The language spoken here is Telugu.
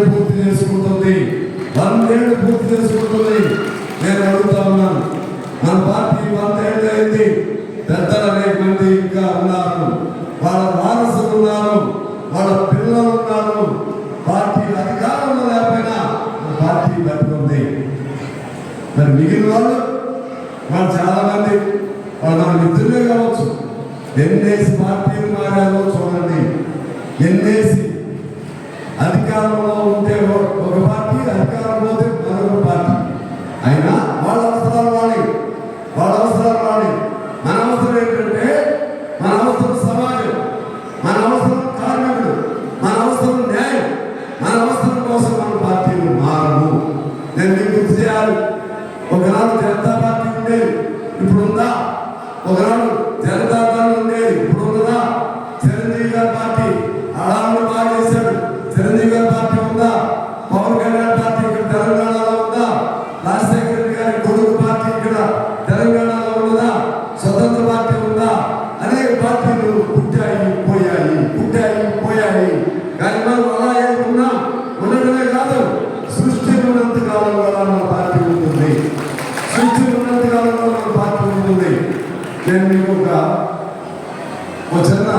వందేళ్ళు పూర్తి చేసుకుంటుంది. వందేళ్ళు పూర్తి చేసుకుంటుంది. నేను అడుగుతా ఉన్నాను. మన పార్టీ వందేళ్ళు అయింది. పెద్దలు అనేక ఇంకా ఉన్నారు. వాళ్ళ వారసులు ఉన్నారు. వాళ్ళ పిల్లలు ఉన్నారు. పార్టీ అధికారంలో లేకపోయినా పార్టీ పెట్టుకుంది మరి మిగిలిన వాళ్ళు వాళ్ళు చాలా మంది వాళ్ళు మన మిత్రులే కావచ్చు. ఎన్నేసి పార్టీలు మారాలో చూడండి. ఎన్నేసి అధికారంలో అధికారం పోతే మరొక పార్టీ. అయినా వాళ్ళ అవసరాలు వాళ్ళే. వాళ్ళ అవసరాలు వాళ్ళే. మన అవసరం ఏంటంటే మన అవసరం సమాజం. మన అవసరం కార్మికుడు మన అవసరం న్యాయం. మన అవసరం కోసం మన పార్టీలు మారము నేను మీకు గుర్తు చేయాలి ఒకనాడు జనతా పార్టీ ఉండేది. ఇప్పుడు ఉందా ఒకనాడు జనతా పార్టీ ఉందా? అనేక పార్టీలు పుట్టాయి పోయాయి పుట్టాయి పోయాయి. కానీ మనం అలా ఏమన్నా ఉండటమే కాదు సృష్టి ఉన్నంత కాలంలో మన పార్టీ ఉంటుంది. సృష్టి ఉన్నంత కాలంలో మన పార్టీ ఉంటుంది. నేను మీకు ఒక చిన్న